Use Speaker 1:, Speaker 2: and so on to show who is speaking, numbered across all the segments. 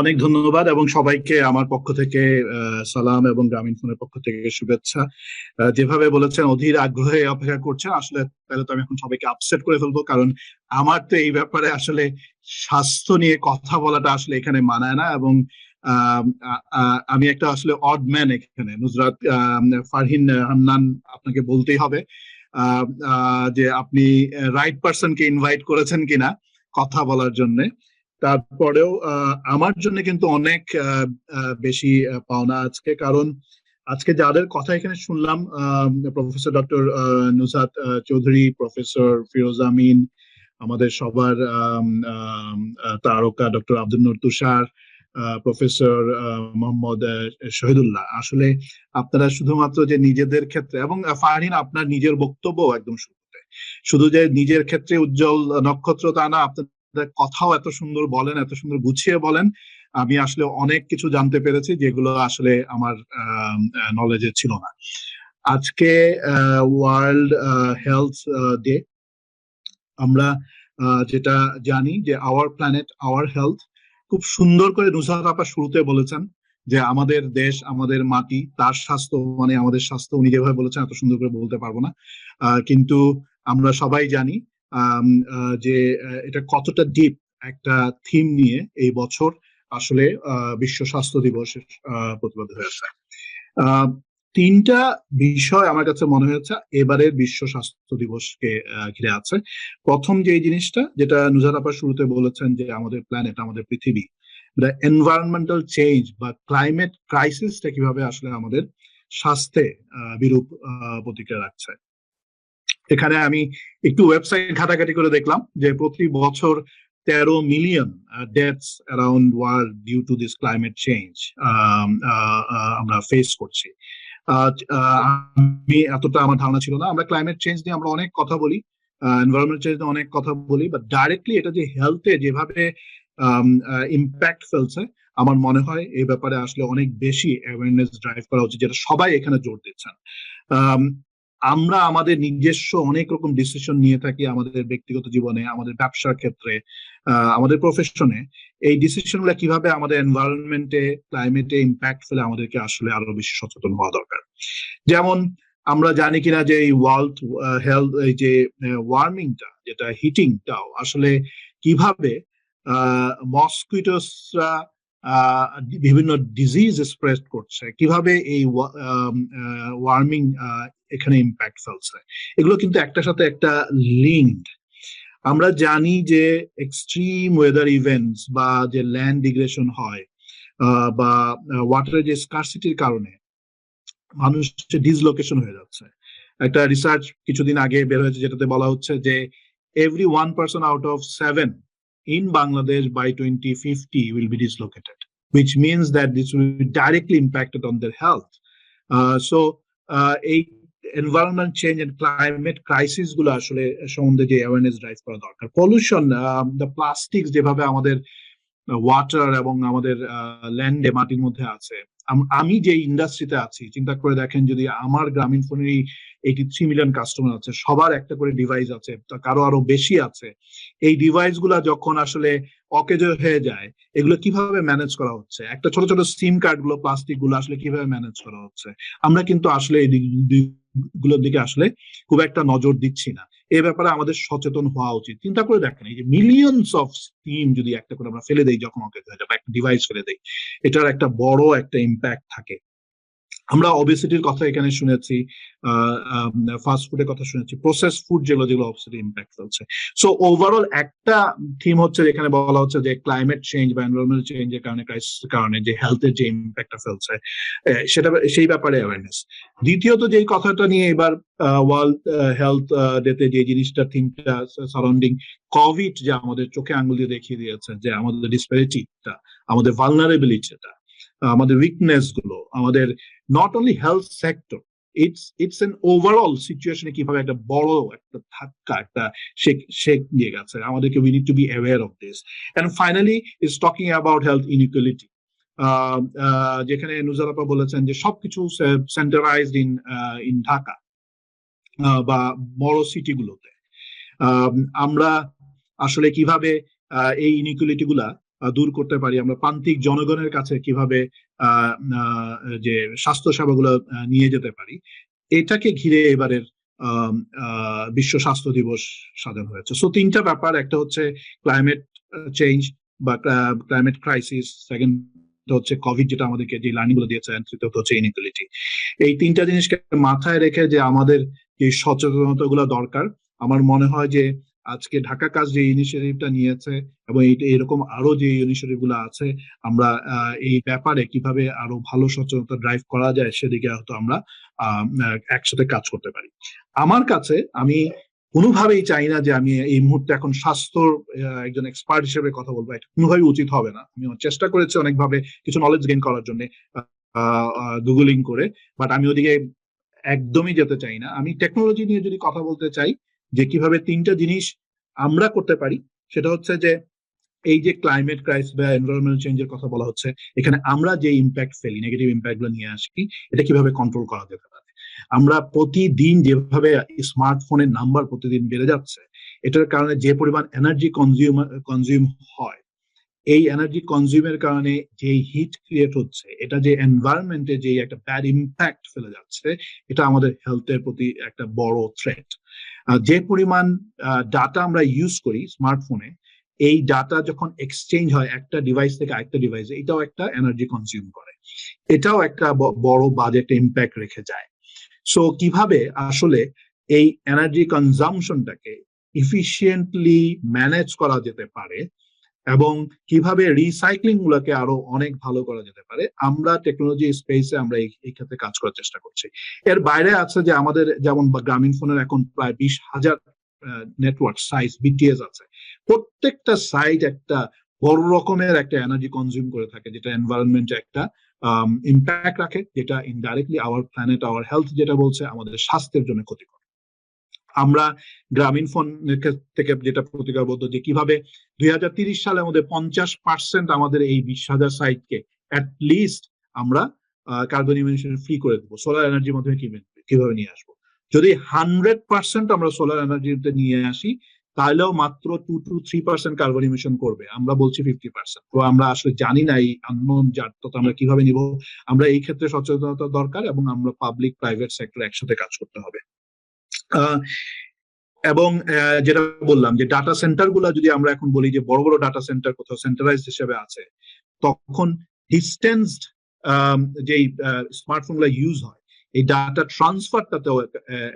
Speaker 1: অনেক ধন্যবাদ এবং সবাইকে আমার পক্ষ থেকে সালাম এবং গ্রামীণ ফোনের পক্ষ থেকে শুভেচ্ছা। যেভাবে বলেছেন, অধীর আগ্রহে অপেক্ষা করছেন। আসলে তাহলে তো আমি এখন সবাইকে আপসেট করে ফেলব, কারণ আমার তো এই ব্যাপারে আসলে স্বাস্থ্য নিয়ে কথা বলাটা আসলে এখানে মানায় না এবং আমি একটা আসলে অড ম্যান এখানে। নুজরাত ফারহিন, হান্নান আপনাকে বলতেই হবে যে আপনি রাইট পার্সনকে ইনভাইট করেছেন কিনা কথা বলার জন্য। তারপরেও আমার জন্য কিন্তু অনেক বেশি পাওনা আজকে। কারণ আজকে যাদের কথা এখানে শুনলাম professor doctor Nusad Chowdhury, professor Firoz Amin, আমাদের সবার তারকা ডক্টর আব্দুল নূর তুষার প্রফেসর মোহাম্মদ শহীদুল্লাহ। আসলে আপনারা শুধুমাত্র যে নিজেদের ক্ষেত্রে এবং ফারহিন আপনার নিজের বক্তব্য একদম শুরুতে। শুধু যে নিজের ক্ষেত্রে উজ্জ্বল নক্ষত্র তা না, আপনার কথাও এত সুন্দর বলেন, এত সুন্দর গুছিয়ে বলেন। আমি আসলে অনেক কিছু জানতে পেরেছি যেগুলো আসলে আমার নলেজে ছিল না। আজকে ওয়ার্ল্ড হেলথ ডে আমরা যেটা জানি যে আওয়ার প্ল্যানেট আওয়ার হেলথ খুব সুন্দর করে নুসার আপা শুরুতে বলেছেন যে আমাদের দেশ, আমাদের মাটি, তার স্বাস্থ্য মানে আমাদের স্বাস্থ্য, উনি যেভাবে বলেছেন, এত সুন্দর করে বলতে পারব না। কিন্তু আমরা সবাই জানি যে এটা কতটা ডিপ একটা থিম নিয়ে এই বছর আসলে বিশ্ব স্বাস্থ্য দিবসের আহ, প্রতিপাদ্য হয়েছে। তিনটা বিষয় আমার কাছে মনে হয়েছে এবারের বিশ্ব স্বাস্থ্য দিবসকে ঘিরে আছে। প্রথম যে জিনিসটা যেটা নুজার আপা শুরুতে বলেছেন যে আমাদের প্ল্যানেট আমাদের পৃথিবী এনভায়রনমেন্টাল চেঞ্জ বা ক্লাইমেট ক্রাইসিসটা কীভাবে আসলে আমাদের স্বাস্থ্যে বিরূপ প্রতিক্রিয়া রাখছে। এখানে আমি একটু ওয়েবসাইট ঘাটাঘাটি করে দেখলাম যে প্রতি বছর তেরো million deaths around world due to this climate change আমরা ফেস করছি। আহ, আমি এতটা আমার ধারণা ছিল না। আমরা ক্লাইমেট চেঞ্জ নিয়ে আমরা অনেক কথা বলি এনভায়রনমেন্ট চেঞ্জ নিয়ে অনেক কথা বলি বাট ডাইরেক্টলি এটা যে হেলথে যেভাবে ইম্প্যাক্ট ফেলছে আমার মনে হয় এই ব্যাপারে আসলে অনেক বেশি অ্যাওয়ারনেস ড্রাইভ করা উচিত যেটা সবাই এখানে জোর দিচ্ছেন। আম, আমরা আমাদের নিজস্ব অনেক রকম ডিসিশন নিয়ে থাকি আমাদের ব্যক্তিগত জীবনে, আমাদের ব্যবসার ক্ষেত্রে আমাদের প্রফেশনে এই ডিসিশনগুলা কীভাবে আমাদের এনভায়রনমেন্টে ক্লাইমেটে ইম্প্যাক্ট ফেলে আমাদেরকে আসলে আরও বেশি সচেতন হওয়া দরকার। যেমন আমরা জানি কিনা যে এই ওয়ার্ল্ড হেলথ এই যে ওয়ার্মিংটা যেটা হিটিংটাও আসলে কীভাবে মসকুইটোসরা বিভিন্ন ডিজিজ স্প্রেড করছে। কীভাবে এই ওয়ার্মিং এখানে ইম্প্যাক্ট ফেলছে? এগুলো কিন্তু একটার সাথে একটা লিঙ্কড আমরা জানি যে এক্সট্রিম ওয়েদার ইভেন্টস বা যে ল্যান্ড ডিগ্রেশন হয় বা ওয়াটারের যে স্কারসিটির কারণে মানুষের ডিসলোকেশন হয়ে যাচ্ছে। একটা রিসার্চ কিছুদিন আগে বের হয়েছে যেটাতে বলা হচ্ছে যে every one person out of seven in Bangladesh by 2050 will be dislocated, which means that this will be directly impacted on their health. Uh, so, uh, এই এনভায়রনমেন্ট চেঞ্জ এন্ড ক্লাইমেট ক্রাইসিসগুলো আসলে সম্বন্ধে যে অ্যাওয়ারনেস ড্রাইভ করা দরকার pollution the plastic যেভাবে আমাদের water এবং আমাদের ল্যান্ডে মাটির মধ্যে আছে আমি যে ইন্ডাস্ট্রিতে আছি চিন্তা করে দেখেন যদি আমার গ্রামীণ ফোনেরই এইটি থ্রি মিলিয়ন কাস্টমার আছে, সবার একটা করে ডিভাইস আছে কারও আরও বেশি আছে। এই ডিভাইসগুলা যখন আসলে অকেজ হয়ে যায়, এগুলো কীভাবে ম্যানেজ করা হচ্ছে? একটা ছোট ছোট সিম কার্ডগুলো প্লাস্টিকগুলো আসলে কীভাবে ম্যানেজ করা হচ্ছে? আমরা কিন্তু আসলে এই দিকগুলোর দিকে আসলে খুব একটা নজর দিচ্ছি না। এ ব্যাপারে আমাদের সচেতন হওয়া উচিত। চিন্তা করে দেখেন, এই যে মিলিয়নস অফ স্টিম যদি একটা করে আমরা ফেলে দেই, যখন অকেজ হয়ে যায় বা একটা ডিভাইস ফেলে দেই, এটার একটা বড় একটা ইম্প্যাক্ট থাকে। আমরা অবেসিটির কথা এখানে শুনেছি ফাস্ট ফুডের কথা শুনেছি প্রসেস ফুড যেগুলো যেগুলো অবসিটি ইম্প্যাক্ট ফেলছে। সো ওভারঅল একটা থিম হচ্ছে যেখানে বলা হচ্ছে যে ক্লাইমেট চেঞ্জ বা এনভারনমেন্ট চেঞ্জের কারণে ক্রাইসিসের কারণে যে হেলথের যে ইম্প্যাক্টটা ফেলছে সেটা সেই ব্যাপারে অ্যাওয়ারনেস দ্বিতীয়ত যে কথাটা নিয়ে এবার ওয়ার্ল্ড হেলথ ডেতে যে জিনিসটা থিমটা সারাউন্ডিং কোভিড যে আমাদের চোখে আঙ্গুল দিয়ে দেখিয়ে দিয়েছে, যে আমাদের ডিসপ্যারিটিটা আমাদের ভালনারেবিলিটিটা আমাদের উইকনেসগুলো, আমাদের not only health sector it's it's an overall সিচুয়েশনে কীভাবে একটা বড় একটা ধাক্কা, একটা শেক দিয়ে গেছে। আমাদেরকে we need to be aware of this and finally is talking about health inequality যেখানে নুজারাপা বলেছেন যে সবকিছু সেন্টারাইজড ইন ইন ঢাকা বা বড় সিটিগুলোতে আমরা আসলে কীভাবে এই ইনইকুয়ালিটি গুলা দূর করতে পারি। আমরা প্রান্তিক জনগণের কাছে কীভাবে যে স্বাস্থ্য সেবাগুলো নিয়ে যেতে পারি। এটাকে ঘিরে এবারের বিশ্ব স্বাস্থ্য দিবস সাজানো হয়েছে। সো তিনটা ব্যাপার। একটা হচ্ছে ক্লাইমেট চেঞ্জ বা ক্লাইমেট ক্রাইসিস সেকেন্ড হচ্ছে কোভিড যেটা আমাদেরকে যে লার্নিংগুলো দিয়েছে তৃতীয়ত হচ্ছে এই তিনটা জিনিসকে মাথায় রেখে যে আমাদের যে সচেতনতা গুলো দরকার, আমার মনে হয় যে আজকে ঢাকা কাজ যে ইনিশিয়েটিভটা নিয়েছে এবং এরকম আরও যে ইনিশিয়েটিভগুলো আছে, আমরা এই ব্যাপারে কীভাবে আরও ভালো সচেতনতা ড্রাইভ করা যায় সেদিকে হয়তো আমরা একসাথে কাজ করতে পারি। আমার কাছে আমি কোনোভাবেই চাই না যে আমি এই মুহূর্তে এখন স্বাস্থ্যর একজন এক্সপার্ট হিসেবে কথা বলব। এটা কোনোভাবেই উচিত হবে না। আমি চেষ্টা করেছি অনেকভাবে কিছু নলেজ গেইন করার জন্য গুগলিং করে বাট আমি ওদিকে একদমই যেতে চাই না। আমি টেকনোলজি নিয়ে যদি কথা বলতে চাই যে কীভাবে তিনটা জিনিস আমরা করতে পারি, সেটা হচ্ছে যে এই যে ক্লাইমেট ক্রাইস বা এনভায়রনমেন্ট চেঞ্জের কথা বলা হচ্ছে, এখানে আমরা যে ইম্প্যাক্ট ফেলি নেগেটিভ ইম্প্যাক্টগুলো নিয়ে আসি এটা কীভাবে কন্ট্রোল করা যেতে পারে? আমরা প্রতিদিন যেভাবে স্মার্টফোনের নাম্বার প্রতিদিন বেড়ে যাচ্ছে, এটার কারণে যে পরিমাণ এনার্জি কনজিউম কনজিউম হয়, এই এনার্জি কনজিউমের কারণে যে হিট ক্রিয়েট হচ্ছে, এটা যে এনভায়রনমেন্টে যে একটা ব্যাড ইম্প্যাক্ট ফেলে যাচ্ছে, এটা আমাদের হেলথের প্রতি একটা বড় থ্রেট যে পরিমাণ ডাটা আমরা ইউজ করি স্মার্টফোনে এই ডাটা যখন এক্সচেঞ্জ হয় একটা ডিভাইস থেকে আরেকটা ডিভাইসে এটাও একটা এনার্জি কনজিউম করে। এটাও একটা বড় বাজেট ইম্প্যাক্ট রেখে যায়। সো কীভাবে আসলে এই এনার্জি কনজামশনটাকে ইফিসিয়েন্টলি ম্যানেজ করা যেতে পারে এবং কীভাবে রিসাইক্লিং গুলোকে আরও অনেক ভালো করা যেতে পারে, আমরা টেকনোলজি স্পেসে আমরা এই ক্ষেত্রে কাজ করার চেষ্টা করছি। এর বাইরে আছে যে আমাদের যেমন গ্রামীণ ফোনের এখন প্রায় বিশ হাজার নেটওয়ার্ক সাইজ বিটিএস আছে। প্রত্যেকটা সাইট একটা বড় রকমের একটা এনার্জি কনজিউম করে থাকে, যেটা এনভায়রনমেন্টে একটা ইম্প্যাক্ট রাখে, যেটা indirectly our planet our health যেটা বলছে, আমাদের স্বাস্থ্যের জন্য ক্ষতিকর। আমরা গ্রামীণ ফোন থেকে যেটা প্রতিকারবদ্ধ যে কীভাবে দুই হাজার তিরিশ সালে আমাদের পঞ্চাশ পার্সেন্ট আমাদের এই বিশ হাজার সাইটকে লিস্ট আমরা কার্বন ইমিশন ফ্রি করে দেবো সোলার এনার্জির মাধ্যমে কিভাবে- নিয়ে আসব। যদি হান্ড্রেড পার্সেন্ট আমরা সোলার এনার্জিতে নিয়ে আসি, তাহলেও মাত্র two two three percent carbon emission করবে, আমরা বলছি ফিফটি পার্সেন্ট তো আমরা আসলে জানি না এই আননোন জাত আমরা কীভাবে নিব, আমরা এই ক্ষেত্রে সচেতনতা দরকার এবং আমরা পাবলিক প্রাইভেট সেক্টর একসাথে কাজ করতে হবে। এবং যেটা বললাম যে ডাটা সেন্টারগুলা যদি আমরা এখন বলি যে বড় বড় ডাটা সেন্টার কোথাও সেন্ট্রালাইজ হিসেবে আছে, তখন ডিস্টেন্সড যেই স্মার্টফোনগুলা ইউজ হয়, এই ডাটা ট্রান্সফারটাতেও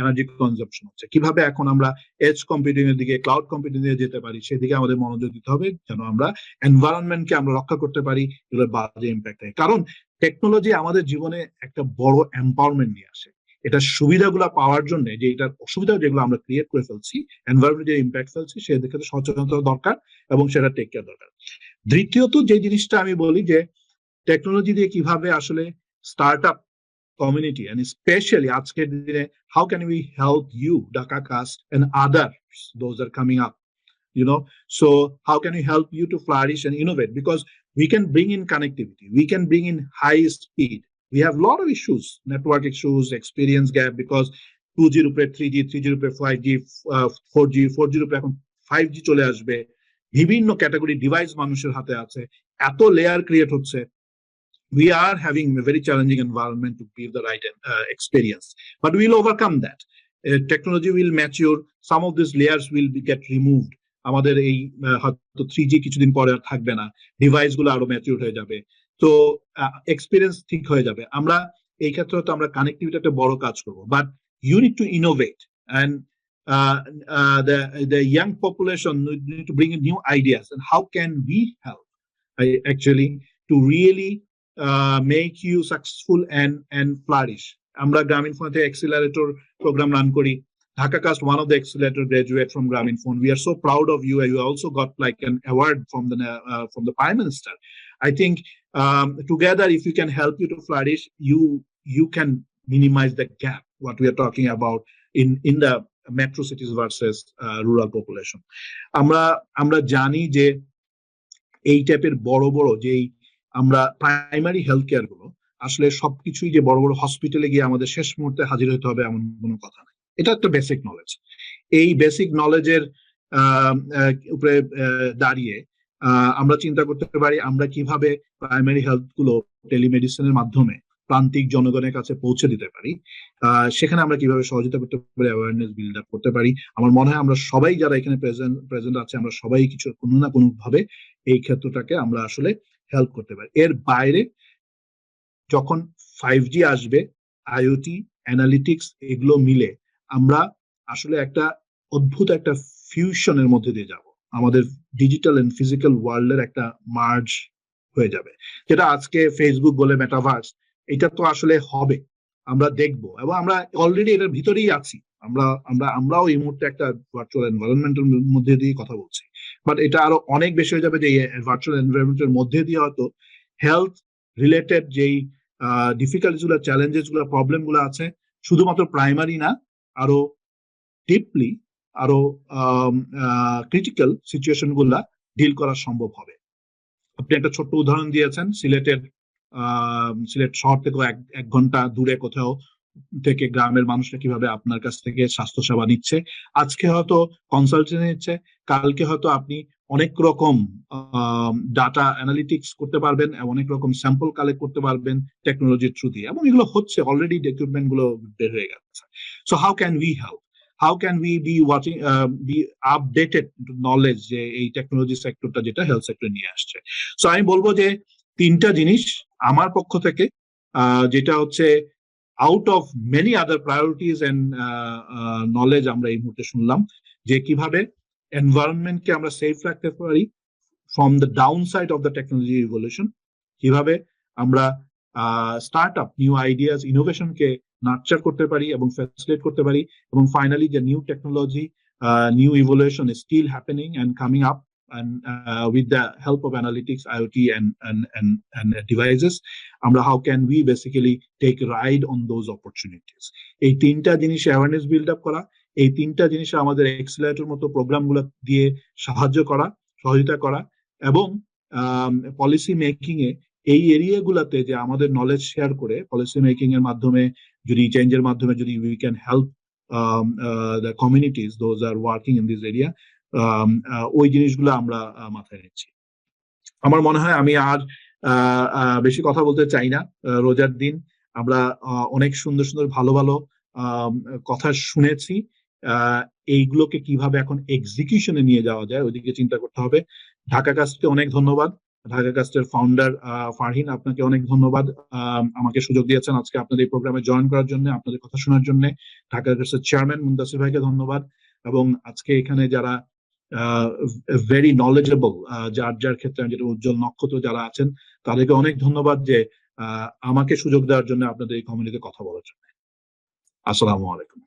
Speaker 1: এনার্জি কনজাম্পশন হচ্ছে। কীভাবে এখন আমরা এজ কম্পিউটিং এর দিকে ক্লাউড কম্পিউটিং এ যেতে পারি, সেদিকে আমাদের মনোযোগ দিতে হবে, যেন আমরা এনভায়রনমেন্টকে আমরা রক্ষা করতে পারি, এগুলোর বাজে ইম্প্যাক্ট কারণ টেকনোলজি আমাদের জীবনে একটা বড় এম্পাওয়ারমেন্ট নিয়ে আসে। এটা সুবিধাগুলো পাওয়ার জন্য যে এটার অসুবিধা যেগুলো আমরা ক্রিয়েট করে ফেলছি এনভায়রনমেন্ট যে ইম্প্যাক্ট ফেলছি সেদিকে সচেতনতা দরকার এবং সেটা টেক কেয়ার দরকার দ্বিতীয়ত যে জিনিসটা আমি বলি যে টেকনোলজি দিয়ে কীভাবে আসলে start up community and especially আজকের দিনে can we help you Dhaka Cast and others those that are coming up you know so how can we help you to flourish and innovate because we can bring in connectivity we can bring in high speed we have a lot of issues network issues experience gap because 2G এর উপরে 3G 3G এর উপরে 5G uh, 4G 4G এর উপরে এখন 5G চলে আসবে বিভিন্ন ক্যাটাগরি ডিভাইস মানুষের হাতে আছে এত লেয়ার ক্রিয়েট হচ্ছে we are having a very challenging environment to give the right uh, experience but we'll overcome that uh, technology will mature some of these layers will be, get removed আমাদের এই আহ, হয়তো three জি কিছুদিন পরে আর থাকবে না device গুলো আরো mature হয়ে যাবে তো এক্সপিরিয়েন্স ঠিক হয়ে যাবে আমরা এই ক্ষেত্রে হয়তো আমরা কানেক্টিভিটি একটা বড় কাজ করব but you need to innovate and the the young population need to bring in new ideas and how can we help uh, actually to really uh, make you successful and and flourish আমরা গ্রামীণ ফোনে accelerator program run করি Dhaka Cast, one of the accelerator graduate from Grameen Phone. We are so proud of you. You also got like an award from the uh, from the Prime Minister. I think um, together, if we can help you to flourish, you you can minimize the gap. What we are talking about in in the metro cities versus uh, rural population. আমরা আমরা জানি যে এই টাইপের বড় বড় যেই আমরা প্রাইমারি হেলথ কেয়ারগুলো আসলে সবকিছুই যে বড় বড় হসপিটালে গিয়ে আমাদের শেষ মুহূর্তে হাজির হতে হবে এমন কোনো কথা নাই এটা একটা বেসিক নলেজ এই বেসিক নলেজের উপরে দাঁড়িয়ে আমরা চিন্তা করতে পারি আমরা কীভাবে প্রাইমারি হেলথগুলো টেলিমেডিসিনের মাধ্যমে প্রান্তিক জনগণের কাছে পৌঁছে দিতে পারি। সেখানে আমরা কীভাবে সহযোগিতা করতে পারি অ্যাওয়ারনেস বিল্ড আপ করতে পারি। আমার মনে হয় আমরা সবাই যারা এখানে প্রেজেন্ট প্রেজেন্ট আছে, আমরা সবাই কিছু কোনো না কোনো ভাবে এই ক্ষেত্রটাকে আমরা আসলে হেল্প করতে পারি। এর বাইরে যখন ফাইভ জি আসবে আইওটি অ্যানালিটিক্স এগুলো মিলে আমরা আসলে একটা অদ্ভুত একটা ফিউশনের মধ্যে দিয়ে যাব। আমাদের ডিজিটাল এন্ড ফিজিক্যাল ওয়ার্ল্ডের একটা মার্জ হয়ে যাবে। যেটা আজকে ফেসবুক বলে মেটাভার্স এটা তো আসলে হবে। আমরা দেখব এবং আমরা অলরেডি এটার ভিতরেই আছি। আমরা আমরা, আমরাও এই মুহূর্তে একটা ভার্চুয়াল এনভায়রনমেন্টের মধ্যে দিয়ে কথা বলছি। বাট এটা আরও অনেক বেশি হয়ে যাবে যে ভার্চুয়াল এনভায়রনমেন্টের মধ্যে দিয়ে হয়তো হেলথ রিলেটেড যেই ডিফিকাল্টিসগুলো চ্যালেঞ্জেসগুলো প্রবলেমগুলো আছে, শুধুমাত্র প্রাইমারি না, আরও ডিপলি আরও ক্রিটিক্যাল সিচুয়েশনগুলা ডিল করা সম্ভব হবে। আপনি একটা ছোট্ট উদাহরণ দিয়েছেন, সিলেটের সিলেট শহর থেকে এক ঘণ্টা দূরে কোথাও থেকে গ্রামের মানুষরা কীভাবে আপনার কাছ থেকে স্বাস্থ্য সেবা নিচ্ছে। আজকে হয়তো কনসালটেন্ট নিচ্ছে, কালকে হয়তো আপনি অনেক রকম ডাটা অ্যানালিটিক্স করতে পারবেন, অনেক রকম স্যাম্পল কালেক্ট করতে পারবেন টেকনোলজির থ্রু দিয়ে। এবং এগুলো হচ্ছে অলরেডি ইকুইপমেন্টগুলো বের হয়ে গেছে। So how can we help how can we be watching be updated knowledge যে এই টেকনোলজি সেক্টরটা যেটা হেলথ সেক্টর নিয়ে আসছে? সো আমি বলব যে তিনটা জিনিস আমার পক্ষ থেকে যেটা হচ্ছে out of many other priorities and knowledge আমরা এই মুহূর্তে শুনলাম যে কীভাবে এনভায়রনমেন্টকে আমরা সেফ রাখতে পারি from the downside of the technology revolution কীভাবে আমরা স্টার্ট আপ নিউ আইডিয়াস ইনোভেশনকে নার্চার করতে পারি এবং ফ্যাসিলিটেট করতে পারি। এবং ফাইনালি যে new technology new evolution still happening and coming up and uh, with the help of analytics iot আমরা how can we basically take ride on those opportunities? এই তিনটা জিনিস অ্যাওয়ারনেস বিল্ড আপ করা এই তিনটা জিনিস আমাদের এক্সিলারেটর মতো প্রোগ্রামগুলো দিয়ে সাহায্য করা সহযোগিতা করা এবং পলিসি মেকিং এ এই এরিয়াগুলোতে যে আমাদের নলেজ শেয়ার করে পলিসি মেকিং এর মাধ্যমে যদি চেঞ্জের মাধ্যমে যদি we can help the communities those are working in this area ওই জিনিসগুলো আমরা আহ, মাথায় নিচ্ছি আমার মনে হয় আমি আর আহ, আহ, বেশি কথা বলতে চাই না রোজার দিন। আমরা অনেক সুন্দর সুন্দর ভালো ভালো আম, কথা শুনেছি এইগুলোকে কীভাবে এখন এক্সিকিউশনে নিয়ে যাওয়া যায় ওইদিকে চিন্তা করতে হবে। ঢাকা কাস্টকে অনেক ধন্যবাদ। ঢাকা কাস্টের ফাউন্ডার ফারহিন আপনাকে অনেক ধন্যবাদ। আম, আমাকে সুযোগ দিয়েছেন আজকে আপনাদের এই প্রোগ্রামে জয়েন করার জন্য আপনাদের কথা শোনার জন্য। ঢাকা কাস্টের চেয়ারম্যান মুন্দাসির ভাইকে ধন্যবাদ। এবং আজকে এখানে যারা ভেরি নলেজেবল যার যার ক্ষেত্রে যেটা উজ্জ্বল নক্ষত্র যারা আছেন তাদেরকে অনেক ধন্যবাদ যে আমাকে সুযোগ দেওয়ার জন্য আপনাদের এই কমিউনিটিতে কথা বলার জন্য। আসসালামু আলাইকুম।